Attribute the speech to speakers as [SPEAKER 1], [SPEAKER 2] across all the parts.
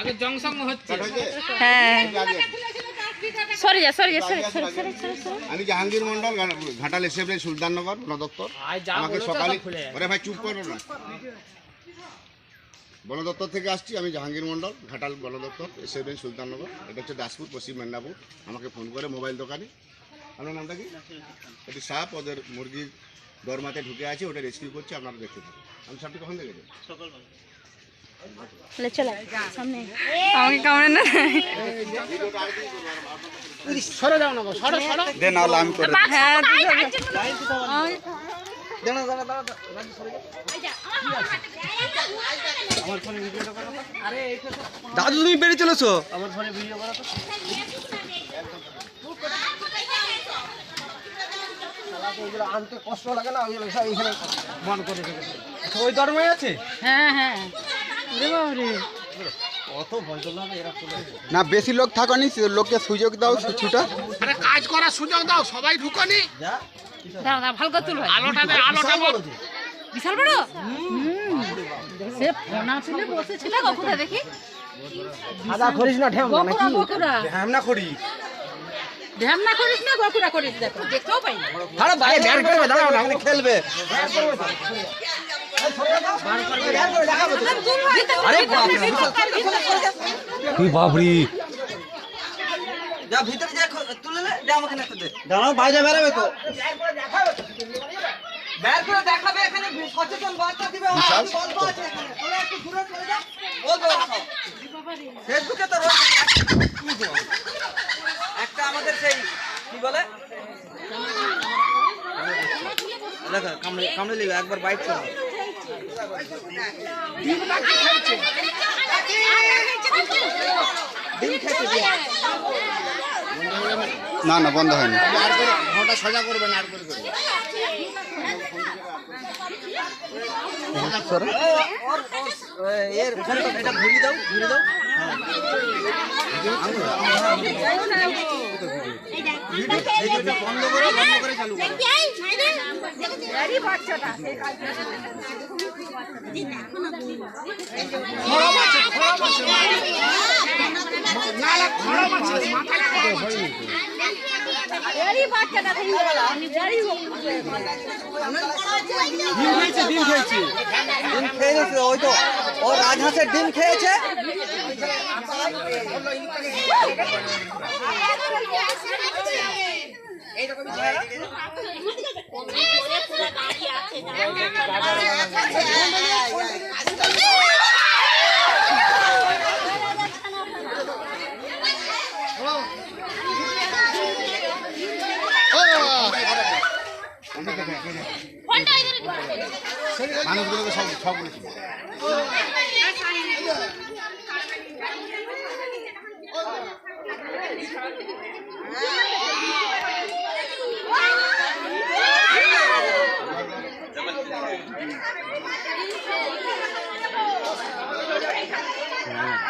[SPEAKER 1] আগে জংসং হচ্ছে।
[SPEAKER 2] হ্যাঁ।
[SPEAKER 3] আগে
[SPEAKER 2] যা সরে যা সরে সরে সরে সরে সরে।
[SPEAKER 3] আমি জাহাঙ্গীর মন্ডল ঘাটাল এসএফএ সুলতাননগর বনদপ্তর আমাকে সকালে ভাই চুপ করো না। বনদপ্তর থেকে আসছি আমি জাহাঙ্গীর মন্ডল ঘাটাল বনদপ্তর এসএফএ সুলতাননগর। এটা হচ্ছে দাসপুর পশ্চিম মেদিনীপুর। আমাকে ফোন করে মোবাইল দোকানে। আপনার নামটা কি? এটি সাপ ওদের মুরগির দরমাতে ঢুকে আছে ওটা রেস্কিউ করছে আপনারা দেখতে থাকুন। আমি সাপটি কখন দেখেছেন?
[SPEAKER 2] চলো সামনে আমাকে কামড়ে না
[SPEAKER 1] সরে যাও না গো, সরো সরো।
[SPEAKER 4] দে নাহলে আমি করে দিই।
[SPEAKER 2] হ্যাঁ
[SPEAKER 4] দাদু তুমি বেরিয়ে চলেছো?
[SPEAKER 1] আনতে কষ্ট লাগে না সব এখানে বন্ধ করে
[SPEAKER 4] ওই দরমাই আছে?
[SPEAKER 2] হ্যাঁ হ্যাঁ।
[SPEAKER 4] না বেশি লোক থাকনি লোককে সুযোগ দাও ছুটা
[SPEAKER 1] আরে কাজ করার সুযোগ দাও সবাই ঢুকনি
[SPEAKER 2] দাঁড়া দাঁড়া ভালো করে তুল
[SPEAKER 1] আলোটা দে আলোটা
[SPEAKER 2] বিশাল বড় সে ফোনা তুলে বসেছিল বকুড়া দেখি
[SPEAKER 1] সাদা করিস না ঠেম
[SPEAKER 2] বকুড়া বকুড়া
[SPEAKER 4] আমরা করি
[SPEAKER 2] ধ্যামনা করিস না বকুড়া করিস দেখো দেখতেও পাই না
[SPEAKER 1] আরে ভাই বের করবে দাঁড়াও না
[SPEAKER 4] খেলবে তুই বাবরি
[SPEAKER 5] ভিতরে যা তুলে নে যা আমাকে দে। দাঁড়াও বাইরে বেরোবে তো। বের করে দেখাবে এখানে সচেতন বার্তা দিবে ও আছে এখানে। তোরা একটু দূরে চলে যা বলব ফেসবুকে তো একটা আমাদের সেই কি বলে? কামড়ে কামড়ে নিল একবার বাইট ছিল
[SPEAKER 4] না না বন্ধ হয়নি
[SPEAKER 3] আর ঘণ্টা সোজা করবেন আর করে
[SPEAKER 5] এর এটা দাও দাও বন্ধ করে বন্ধ করে চালু ডিম খেয়েছে ডিম খেয়ে নিয়েছে ওই তো ও রাজহাঁসের ডিম খেয়েছে।
[SPEAKER 3] মানুষগুলোকে সব সব বলেছিল
[SPEAKER 5] রাতের বেলা ধান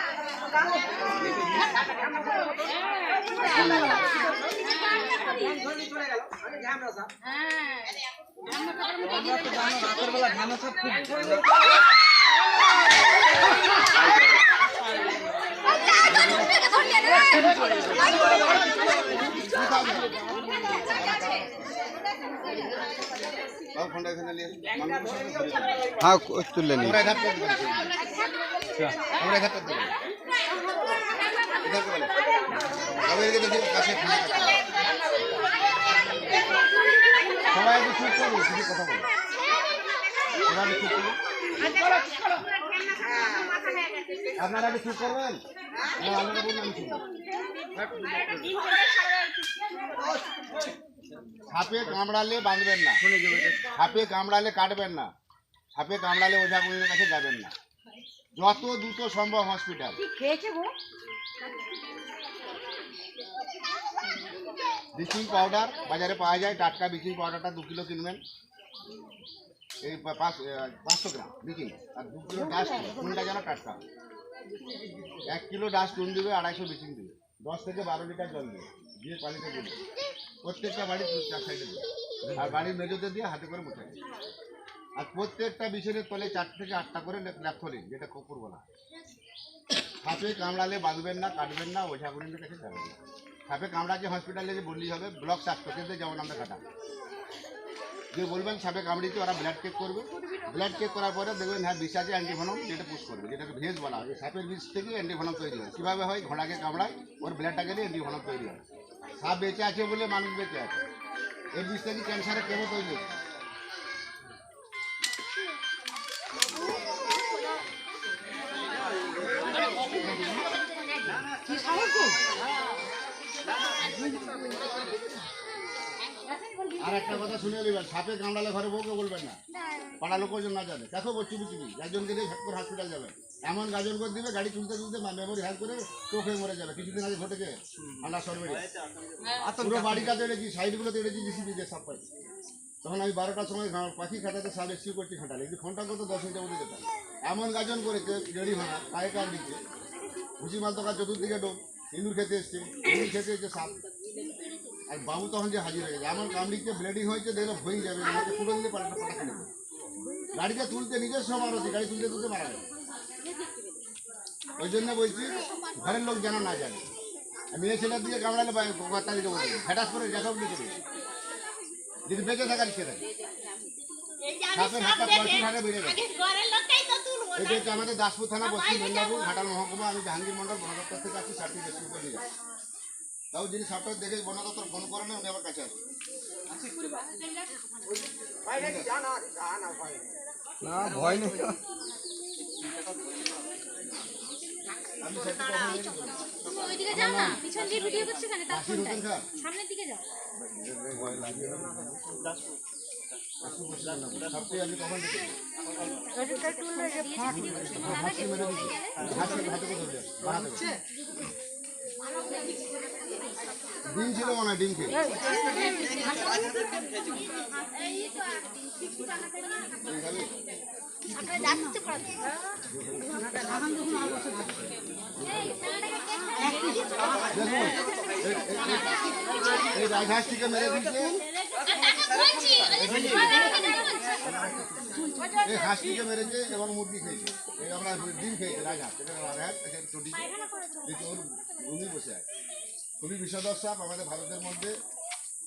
[SPEAKER 5] সব খুব
[SPEAKER 3] বাবু ফোনটা এখানে নিয়ে আসুন। মানুষগুলোর সঙ্গে ঘুরে যান।
[SPEAKER 4] হ্যাঁ ক- তুললে নি
[SPEAKER 3] আমরা এধার করে দেবেন। আমরা এধার করে দেবেন। এধার করে দেবেন। বাবু এদিকে দেখি, কাছে ফোনটা কাছে। সবাই একটু চুপ করুন, কিছু কথা বলুন। সবাই একটু চুপ করুন। আপনারা একটু চুপ করবেন না, আপনারা বলুন, আমি চুপ করব। সাপে কামড়ালে বাঁধবেন না সাপে কামড়ালে কাটবেন না সাপে কামড়ালে ওঝা গুলির কাছে যাবেন না যত দ্রুত সম্ভব হসপিটাল ব্লিচিং পাউডার, বাজারে পাওয়া যায়, টাটকা ব্লিচিং পাউডারটা দু কিলো কিনবেন। এই পাঁচশো গ্রাম ব্লিচিং আর দু কিলো ডাস্ট, কোনটা যেন টাটকা এক কিলো ডাস্ট চুন দিবে, আড়াইশো ব্লিচিং দিবে। দশ থেকে বারো লিটার জল দিবে, দিয়ে পানিতে দিবে। প্রত্যেকটা বাড়ির চার সাইডে দিবে। আর বাড়ির মেজোতে দিয়ে হাতে করে মুছে আর প্রত্যেকটা বিষয়ের তলে চার থেকে আটটা করে ল্যাথলিন যেটা কুকুর বলা। সাপে কামড়ালে বাঁধবেন না, কাটবেন না ওঝাগুলির কাছে যাবেন না সাপে কামড়াকে হসপিটালে যে বললি হবে ব্লক স্বাস্থ্যকেন্দ্রে যেমন আমরা কাটা। যে বলবেন সাপে কামড়িতে ওরা ব্লাড চেক করবে। ব্লাড চেক করার পরে দেখবেন হ্যাঁ বিষ আছে অ্যান্টিভনম যেটা পুশ করবে, যেটাকে ভেজ বলা হয়। সাপের বিষ থেকে অ্যান্টিভনম তৈরি হয়। কীভাবে হয়? ঘোড়াকে কামড়ায়, ওর ব্লাডটা গেলে অ্যান্টিভনম তৈরি হয়। সাপ বেঁচে আছে বলে মানুষ বেঁচে আছে। এই বিষ থেকে ক্যান্সারের কেমো তৈরি হয় আর একটা কথা শুনে নেবেন সাপে কামড়ালে ঘরে বউকে বলবেন না। পাড়া লোক যেন না জানে। দেখো বলছি বুঝি গাজনকে দিয়ে ঝটকর হসপিটাল যাবে। এমন গাজন করে দিবে, গাড়ি তুলতে তুলতে মেমোরি হ্যাক করে চোখ মরে যাবে। কিছুদিন আগে ঘটেছে। আমরা সরবেড়ে পুরো বাড়িটা তেড়েছি সাইডগুলো তেড়েছি জিসিবি দিয়ে সাপ পাইছি। তখন আমি বারোটার সময় পাখি খাটাতে সাপ এসিউ করছি খাটালে কিন্তু ফোনটা করতে দশ মিনিটের মধ্যে যেতাম। এমন গাজন করেছে হয় না, পায়ে দিচ্ছে ভুসি মাল দোকান চতুর্দিকে ডোম ইঁদুর খেতে এসছে ইঁদুর খেতে এসছে সাপ। আর বাবু তখন যে হাজির হয়ে গেছে এমন কামড়িতে ব্লিডিং হয়েছে দেখলে হয়ে যাবে আমাকে পুরো দিলে পাল্টা পাটা নেবে। গাড়িতে তুলতে নিজের সবার হচ্ছে গাড়ি তুলতে তুলতে মারা যাবে ওই জন্য বলছি ঘরের লোক যেন না জানে। মেয়ে ছেলের দিকে কামড়ালে কথা দিকে বলবে হ্যাটাস করে দেখাও দিকে চলে। যদি বেঁচে থাকার থাকে। সাপের হাতটা পয়সা বেড়ে গেছে। এটা হচ্ছে আমাদের দাসপুর থানা পশ্চিম মেদিনীপুর ঘাটাল মহকুমা আমি জাহাঙ্গীর মন্ডল বন দপ্তর থেকে আসছি সার্টিফিকেট করে নিয়ে তাও যিনি সাপটা দেখে বন দপ্তর ফোন করেন উনি আমার কাছে আসবেন
[SPEAKER 1] না ভয় নেই।
[SPEAKER 3] আমি সেটা কখন রেডি করি
[SPEAKER 2] তুমি ওইদিকে যাও না পিছন দিয়ে ভিডিও করছে কেন? তার
[SPEAKER 3] কাশি রতন খা
[SPEAKER 2] সামনের দিকে যাও।
[SPEAKER 3] ডিম ছিল মনে হয় ডিম খেয়ে এবং মুরগি খেয়েছে এই আমরা ডিম খেয়েছে বসে আছে খুবই বিষধর সাপ আমাদের ভারতের মধ্যে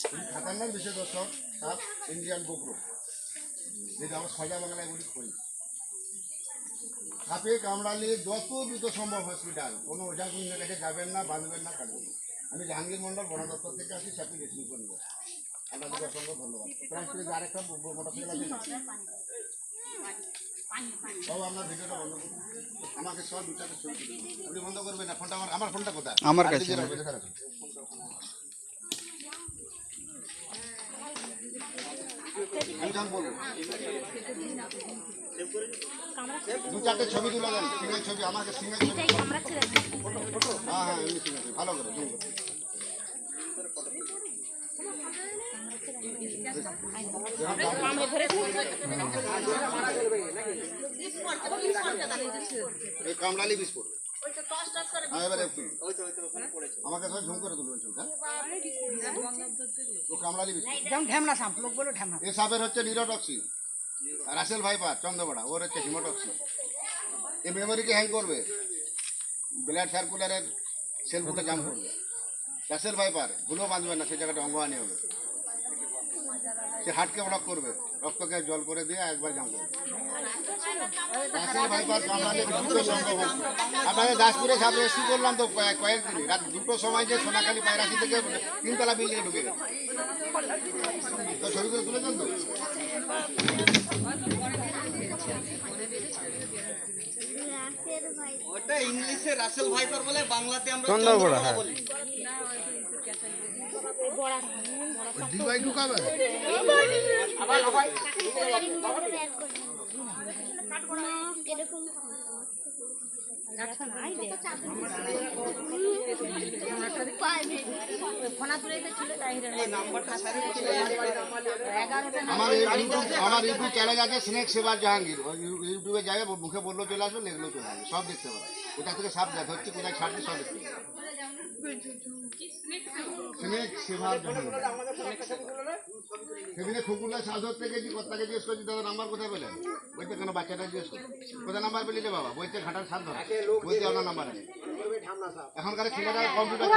[SPEAKER 3] খুবই খাতারনাক সাপ সাপ ইন্ডিয়ান গোপ্রো যেটা আমরা সাজা বাংলায় বলি করি সাপে কামড়ালে যত দ্রুত সম্ভব হসপিটাল কোনো ওঝাগুলির কাছে যাবেন না, বাঁধবেন না, কাটবেন না। আমি জাহাঙ্গীর মন্ডল বন দপ্তর থেকে আসি সাপে রেসিভ করে নেব। আপনাদের অসংখ্য ধন্যবাদ। থেকে আরেকটা মোটরসাইকেল আছে না? বাবু আপনার ভিডিওটা বন্ধ করুন। আমাকে সব দু ছবি আপনি বন্ধ করবেন না ফোনটা আমার আমার ফোনটা কোথায়?
[SPEAKER 4] আমার কাছে।
[SPEAKER 3] আমি যখন বলব। দু চারটে ছবি তুলে দেন সিঙ্গেল ছবি আমাকে সিঙ্গেল ছবি হ্যাঁ হ্যাঁ এমনি ভালো করে হ্যাঁ আমাকে সব ঝুম করে তুলবেন চোখ হ্যাঁ? ও কামড়ালি বিস্কুট
[SPEAKER 5] যেমন সাপ লোক বলো ঢ্যামনা।
[SPEAKER 3] এ সাপের হচ্ছে নিরোটক্সিন রাসেল ভাইপার চন্দ্রপাড়া, ওর হচ্ছে হিমোটক্সিন এই মেমোরিকে হ্যাং করবে? ব্লাড সার্কুলারের সেলগুলো জাম করবে। রাসেল ভাইপার ভুলো বাঁধবে না, সেই জায়গাটা অঙ্গহানি হবে। সে হার্টকে ব্লক করবে। রক্তকে জল করে দিয়ে একবার জাম করবে। দুটো। আপনাদের দাসপুরে সাপ রেস্কিউ করলাম তো কয়েক কয়েকদিন রাত দুটোর সময় যে সোনাখালি পায়রাশি থেকে তিনতলা বিল্ডিংয়ে ঢুকে গেছে তো ছবিগুলো তুলেছেন তো
[SPEAKER 5] ওটা ইংলিশে রাসেল ভাইপার বলে বাংলাতে আমরা
[SPEAKER 4] হ্যাঁ।
[SPEAKER 5] বলি।
[SPEAKER 3] ডিবাই ঢুকাবে? আমার ইউটিউব চ্যানেল আছে স্নেক সেবার জাহাঙ্গীর। ইউটিউবের জায়গায় ইউটিউবে যাবে মুখে বললেও চলে আসবে লেগলো চলে আসবে। সব দেখতে পাবে। কোথা থেকে সাপ দেখ হচ্ছে কোথায় ছাড়ছে সব দেখতে পাবে। সেদিনে খুকুল্লা সাত ধরতে গেছি কর্তাকে জিজ্ঞেস করছি দাদা নাম্বার কোথায় পেলেন বলতে কেন বাচ্চাটা জিজ্ঞেস করছি। কোথায় নাম্বার পেলি রে বাবা? বলতে ঘাটার সাত ধর। আপনার নাম্বার আছে। এখনকার ছেলেরা কম্পিউটার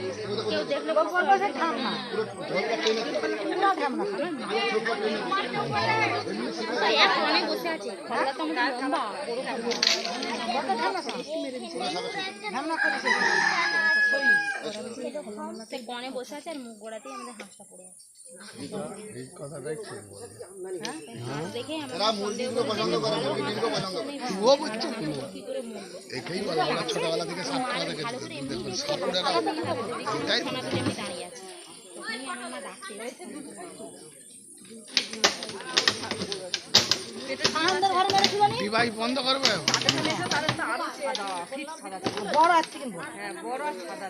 [SPEAKER 6] আছে আর মুখ গোড়াতেই আমাদের হাঁসটা পড়ে আছে হ্যাঁ? দেখেই আমরা
[SPEAKER 3] এরা মুরগিগুলো পছন্দ করে মুরগিগুলো পছন্দ করে
[SPEAKER 6] কি করে মরলো
[SPEAKER 3] এটাই বলে ওরা ছোটবেলা থেকে সাপ
[SPEAKER 6] ভালো করে এমনি দেখে খাওয়া দাওয়া হবে দেখি এমনি দাঁড়িয়ে আছে। তখনই
[SPEAKER 2] বড় আছে কিন্তু। হ্যাঁ বড় আর সাদা।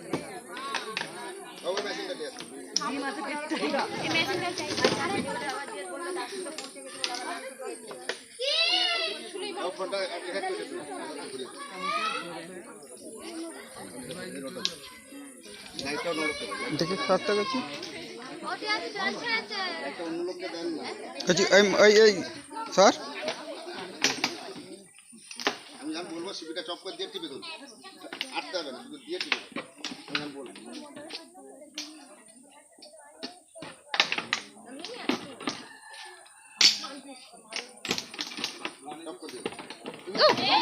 [SPEAKER 4] দেখি সাতটা গেছি? এই এই এই, স্যার?
[SPEAKER 3] আমি যখন বলব শিবিকা চপ করে দিয়ে টিপে দেবো আটতে হবে না দিয়ে টিপে আমি বলব চপ করে দিয়ে দেবো।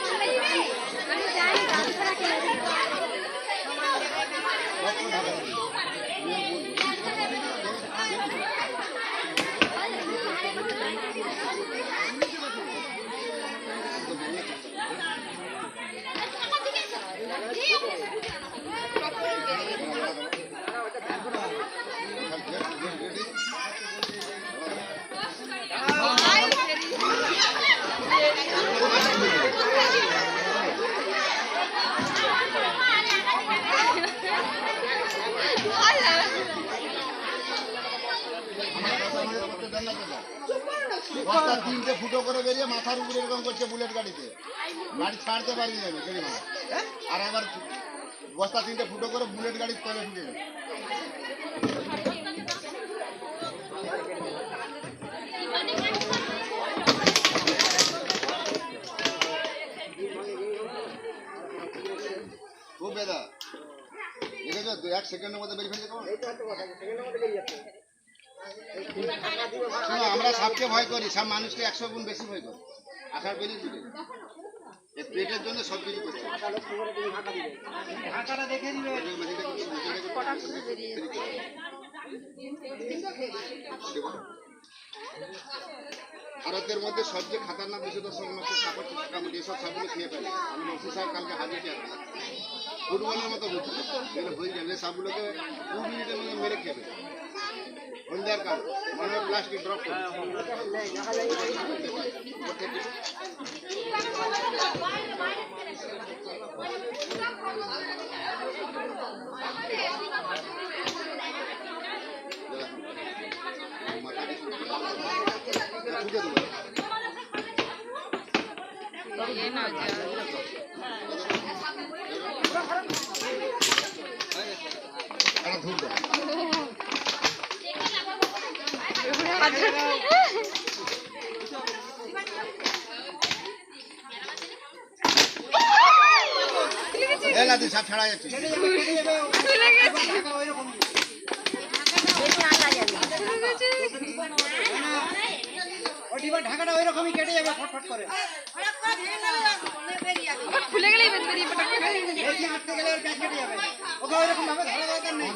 [SPEAKER 3] বস্তা তিনটে ফুটো করে বেরিয়ে মাথার করছে বুলেট গাড়িতে। গাড়ি ছাড়তে পারি কেড়ে মারা আর একবার বস্তা তিনটে ফুটো করে বুলেট গাড়ির তলে ঢুকে গেছে। খুব বেদা, দেখেছ? এক সেকেন্ডের মধ্যে বেরিয়ে ফেলছে আমরা সাপকে ভয় করি, সব মানুষকে একশো গুণ বেশি ভয় করি। জন্য সব কিছু করছে ভারতের মধ্যে সবচেয়ে খাতারনাক বিষয় দশ কাপড় কামড় এসব সাপগুলো খেয়ে ফেলে। আমি সাহেব কালকে হাজির চেয়ার ফুটবলের মতো ঘুরছে এগুলো হয়ে যাবে সাপগুলোকে দু মিনিটের মধ্যে মেরে খেয়ে ফেলে। হলদার কাজ মনে প্লাস্টিক ড্রপ করে একটা ধূপ দাও। এই ছাড়া যাচ্ছে
[SPEAKER 1] ঢাকাটা ওই রকমই কেটে যাবে ফটফট করে।
[SPEAKER 2] খুলে গেলেই বেরিয়ে
[SPEAKER 1] আটকে গেলে ওর গ্যাস কেটে যাবে ওকে ওই রকম ভাবে ধরা দরকার নেই।